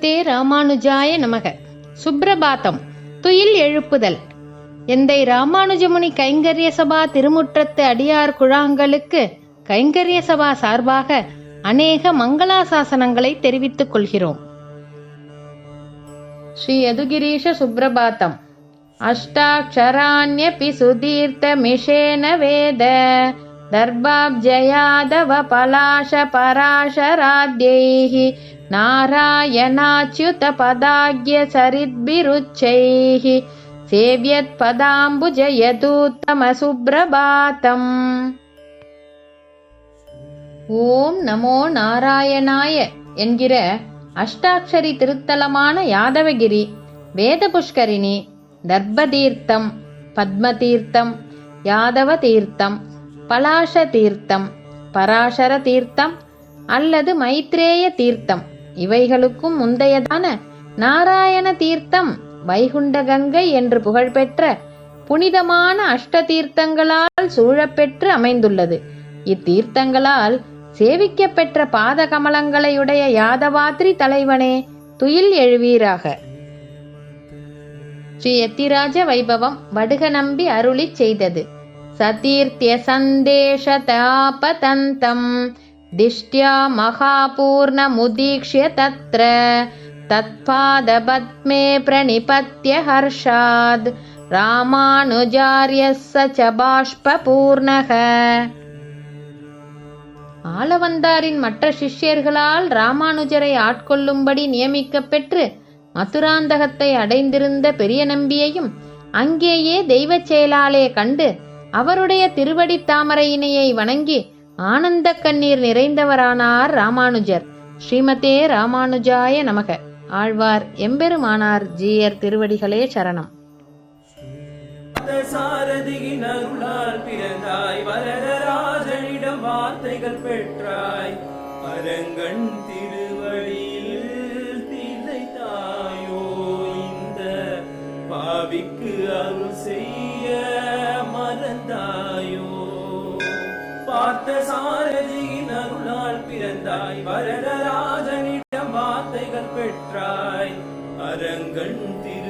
ஸ்ரீமதே ராமானுஜாய நமக. சுப்ரபாத்தம். துயில் எழுப்புதல். எந்தை ராமானுஜமுனி கைங்கரிய சபா திருமுற்றத்து அடியார் குழாங்களுக்கு கைங்கரிய சபா சார்பாக அநேக மங்களாசாசனங்களை தெரிவித்துக் கொள்கிறோம். ஸ்ரீ யதுகிரீஷ சுப்ரபாத்தம். சுதீர்த்த சுதீர்த்தமிஷேன வேத. தர்பாப்ஜயாதவ பலாஷ பராஷராத்யைஹி नारायणाच्युतपदाज्ञसरिद्भिरुच्चैः सेव्यत्पदाम्बुजयतूत्तमसुप्रभातम् ஓம் நமோ நாராயணாய என்கிற அஷ்டாட்சரி திருத்தலமான யாதவகிரி வேத புஷ்கரிணி தர்பதீர்த்தம் பத்மதீர்த்தம் யாதவ தீர்த்தம் பலாஷ தீர்த்தம் பராசர தீர்த்தம் அல்லது மைத்ரேய தீர்த்தம் இவைகளுக்கும் முந்தையதான நாராயண தீர்த்தம் வைகுண்ட கங்கை என்று புகழ்பெற்ற புனிதமான அஷ்ட தீர்த்தங்களால் சூழப்பெற்று அமைந்துள்ளது. இத்தீர்த்தங்களால் சேவிக்கப்பெற்ற பாத கமலங்களையுடைய யாதவாத்ரி தலைவனே துயில் எழுவீராக. ஸ்ரீ எத்திராஜ வைபவம் வடுக நம்பி அருளி செய்தது. சதீர்த்திய சந்தேஷ தாபதந்தம். दिष्ट्या महापूर्णमुदीक्ष्य तत्र तत्पादपद्मे प्रणिपत्य हर्षाद् रामानुजार्यः स च बाष्पपूर्णः ஆளவந்தாரின் மற்ற சிஷ்யர்களால் ராமானுஜரை ஆட்கொள்ளும்படி நியமிக்கப் பெற்று மதுராந்தகத்தை அடைந்திருந்த பெரிய நம்பியையும் அங்கேயே தெய்வச் செயலாலே கண்டு அவருடைய திருவடி தாமரையினையை வணங்கி ஆனந்த கண்ணீர் நிறைந்தவரானார் ராமானுஜர். ஸ்ரீமதே ராமானுஜாய நமக. ஆழ்வார் எம்பெருமானார் ஜீயர் திருவடிகளே சரணம். சாரதியின் அருளால் பிறந்தாய் வரதராஜனிடம் வார்த்தைகள் பெற்றாய். அரங்கன் திருவடியில் பார்த்த சாரதியின் அருளால் பிறந்தாய். வரதராஜனிடம் வார்த்தைகள் பெற்றாய். அரங்கன் திரு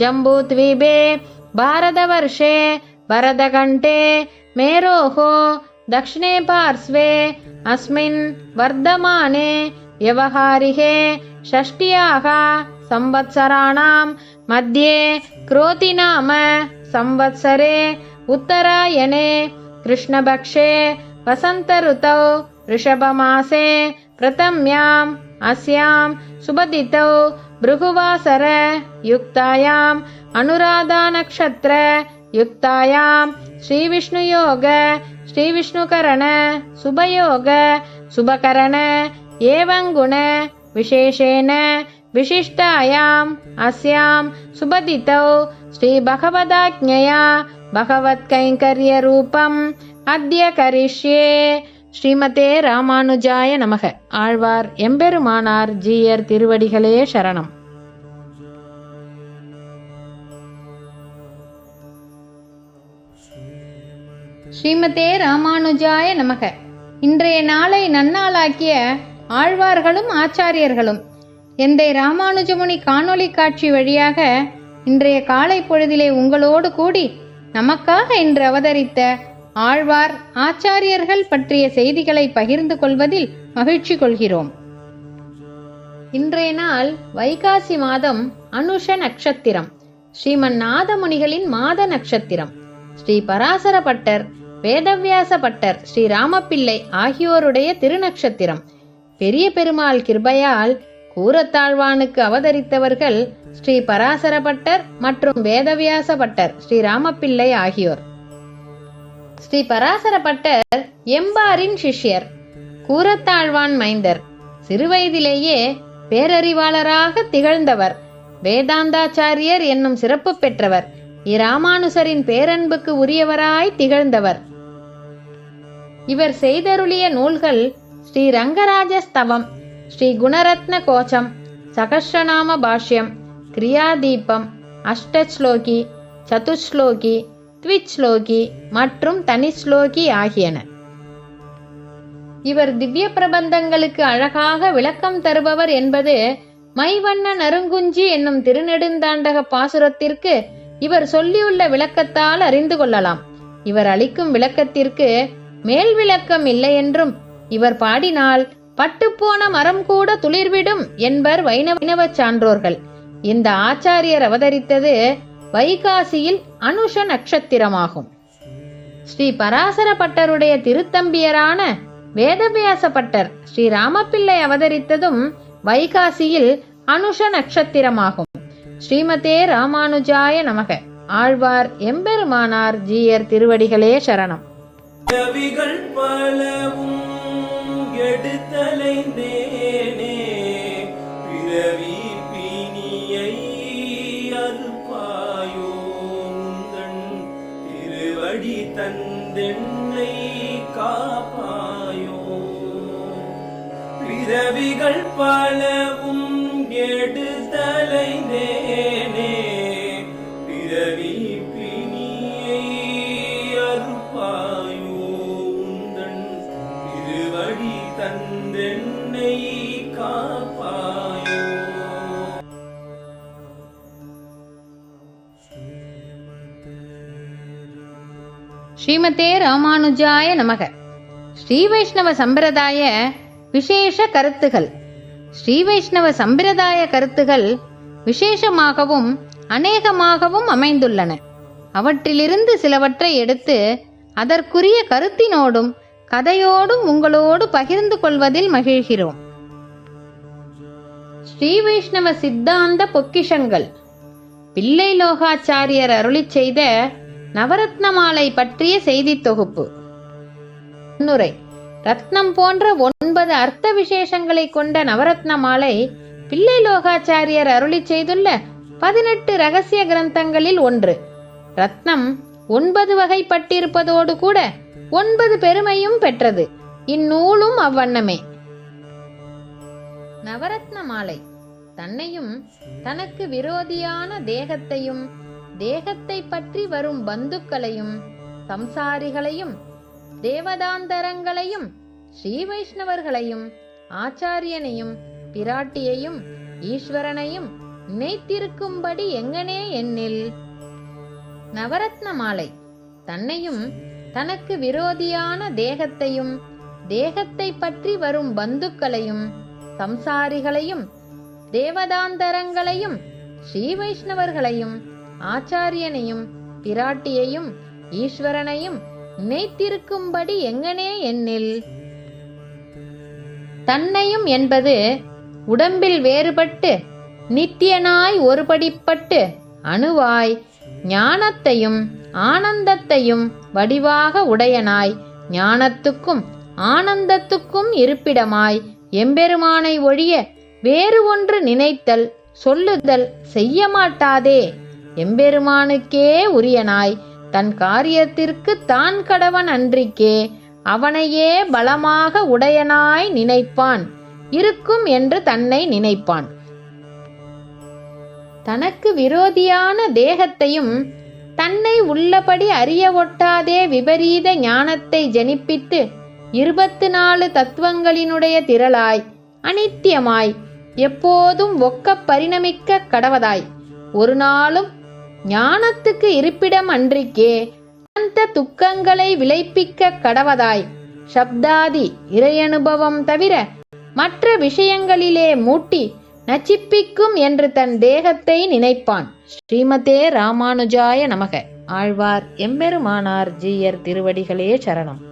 जम्बूद्वीपे भारतवर्षे भरतकण्ठे मेरोः दक्षिणे पार्श्वे अस्मिन् वर्धमाने व्यवहारिके षष्ट्याः संवत्सराणां मध्ये क्रोति नाम संवत्सरे उत्तरायणे कृष्णपक्षे वसन्तऋतौ ऋषभमासे प्रथम्याम् अस्यां सुबदितौ भृगुवासर युक्तायाम् अनुराधानक्षत्र युक्तायां श्रीविष्णुयोग श्रीविष्णुकरण शुभयोग शुभकरण एवं गुण विशेषेण विशिष्टायाम् अस्यां सुबदितौ श्रीभगवदाज्ञया भगवत्कैङ्कर्यरूपम् अद्य करिष्ये ஸ்ரீமதே ராமானுஜாய நமக. ஆழ்வார் எம்பெருமானார் ஜீயர் திருவடிகளே சரணம். ஸ்ரீமதே ராமானுஜாய நமக. இன்றைய நாளை நன்னாளாக்கிய ஆழ்வார்களும் ஆச்சாரியர்களும் எந்தை ராமானுஜமுனி காணொளி காட்சி வழியாக இன்றைய காலை பொழுதிலே உங்களோடு கூடி நமக்காக இன்று அவதரித்த ஆழ்வார் ஆச்சாரியர்கள் பற்றிய செய்திகளை பகிர்ந்து கொள்வதில் மகிழ்ச்சி கொள்கிறோம். இன்றைய நாள் வைகாசி மாதம் அனுஷ நட்சத்திரம். ஸ்ரீமன் நாதமுனிகளின் மாத நட்சத்திரம். ஸ்ரீ பராசர பட்டர் வேதவியாச பட்டர் ஸ்ரீ ராமப்பிள்ளை ஆகியோருடைய திருநட்சத்திரம். பெரிய பெருமாள் கிருபையால் கூரத்தாழ்வானுக்கு அவதரித்தவர்கள் ஸ்ரீ பராசர பட்டர் மற்றும் வேதவியாச பட்டர் ஸ்ரீ ராமப்பிள்ளை ஆகியோர். ஸ்ரீ பராசர பட்டர் எம்பாரின் சிஷ்யர் கூரத்தாழ்வான் மைந்தர் சிறுவயதிலேயே பேரறிவாளராக திகழ்ந்தவர் வேதாந்தாச்சாரியர் என்னும் சிறப்பு பெற்றவர் இராமானுசரின் பேரன்புக்கு உரியவராய் திகழ்ந்தவர். இவர் செய்தருளிய நூல்கள் ஸ்ரீ ரங்கராஜ ஸ்தவம் ஸ்ரீ குணரத்ன கோச்சம் சகஸ்ரநாம பாஷ்யம் கிரியாதீபம் அஷ்டஸ்லோகி சதுஸ்லோகி த்விச்லோகி மற்றும் தனிஸ்லோகி ஆகியன. இவர் திவ்ய பிரபந்தங்களுக்கு அழகாக விளக்கம் தருபவர் என்பது மைவண்ண நறுங்குஞ்சி என்னும் திருநெடுந்தாண்டக பாசுரத்திற்கு இவர் சொல்லியுள்ள விளக்கத்தால் அறிந்து கொள்ளலாம். இவர் அளிக்கும் விளக்கத்திற்கு மேல் விளக்கம் இல்லை என்றும் இவர் பாடினால் பட்டுப்போன மரம் கூட துளிர்விடும் என்பர் வைணவ சான்றோர்கள். இந்த ஆச்சாரியர் அவதரித்தது வைகாசியில் அனுஷ நட்சத்திரமாகும். ஸ்ரீ பராசர பட்டருடைய திருத்தம்பியரான வேதவியாச பட்டர் ஸ்ரீ ராமப்பிள்ளை அவதரித்ததும் வைகாசியில் அனுஷ நட்சத்திரமாகும். ஸ்ரீமதே ராமானுஜாய நமக. ஆழ்வார் எம்பெருமானார் ஜீயர் திருவடிகளே சரணம். பலவும் எடுத்தலைந்தே பிறவிகள் பலவும் எடுத்தலைந்தேனே பிறவி பிணியை அறுப்பாயோந்தன் திருவடி தந்தென்னை காப்பாயோ. ஸ்ரீமதே ராமானுஜாய நமக. ஸ்ரீ வைஷ்ணவ சம்பிரதாய விசேஷ கருத்துகள். ஸ்ரீ வைஷ்ணவ சம்பிரதாய கருத்துகள் விசேஷமாகவும் அநேகமாகவும் அமைந்துள்ளன. அவற்றிலிருந்து சிலவற்றை எடுத்து அதற்குரிய கருத்தினோடும் கதையோடும் உங்களோடு பகிர்ந்து கொள்வதில் மகிழ்கிறோம். ஸ்ரீ வைஷ்ணவ சித்தாந்த பொக்கிஷங்கள். பிள்ளை லோகாச்சாரியர் அருளி செய்த நவரத்னமாலை பற்றிய செய்தி தொகுப்பு. முன்னுரை ரத்னம் போன்ற ஒன்பது அர்த்த விசேஷங்களை கொண்ட நவரத்ன மாலை பிள்ளை லோகாச்சாரியர் அருளி செய்துள்ள பதினெட்டு ரகசிய கிரந்தங்களில் ஒன்று. ரத்னம் ஒன்பது வகைப்பட்டிருப்பதோடு கூட ஒன்பது பெருமையும் பெற்றது. இந்நூலும் அவ்வண்ணமே. நவரத்ன மாலை. தன்னையும் தனக்கு விரோதியான தேகத்தையும் தேகத்தை பற்றி வரும் பந்துக்களையும் சம்சாரிகளையும் தேவதாந்தரங்களையும் ஸ்ரீ வைஷ்ணவர்களையும் ஆச்சாரியனையும் பிராட்டியையும் ஈஸ்வரனையும் நினைத்திருக்கும்படி எங்கனே எண்ணில் நவரத்ன மாலை. தன்னையும் தனக்கு விரோதியான தேகத்தையும் தேகத்தை பற்றி வரும் பந்துக்களையும் சம்சாரிகளையும் தேவதாந்தரங்களையும் ஸ்ரீ வைஷ்ணவர்களையும் ஆச்சாரியனையும் பிராட்டியையும் ஈஸ்வரனையும் நினைத்திருக்கும்படி எங்கனே எண்ணில் தன்னையும் என்பது உடம்பில் வேறுபட்டு நித்தியனாய் ஒருபடிப்பட்டு அணுவாய் ஞானத்தையும் ஆனந்தத்தையும் வடிவாக உடையனாய் ஞானத்துக்கும் ஆனந்தத்துக்கும் இருப்பிடமாய் எம்பெருமானை ஒழிய வேறு ஒன்று நினைத்தல் சொல்லுதல் செய்ய மாட்டாதே எம்பெருமானுக்கே உரியனாய். தன் காரியத்திற்கு தான் கடவன் அன்றிக்கே. அவனையே பலமாக உடையனாய் நினைப்பான். இருக்கும் என்று தன்னை நினைப்பான். தனக்கு விரோதியான தேகத்தையும் தன்னை உள்ளபடி அறிய ஒட்டாதே விபரீத ஞானத்தை ஜனிப்பித்து இருபத்து நாலு தத்துவங்களினுடைய திரளாய் அனித்தியமாய் எப்போதும் ஒக்க பரிணமிக்க கடவதாய். ஒரு நாளும் ஞானத்துக்கு இருப்பிடம் அன்றிக்கே அனந்த துக்கங்களை விளைப்பிக்க கடவதாய். சப்தாதி இறையனுபவம் தவிர மற்ற விஷயங்களிலே மூட்டி நச்சிப்பிக்கும் என்று தன் தேகத்தை நினைப்பான். ஸ்ரீமதே ராமானுஜாய நமக. ஆழ்வார் எம்பெருமானார் ஜீயர் திருவடிகளே சரணம்.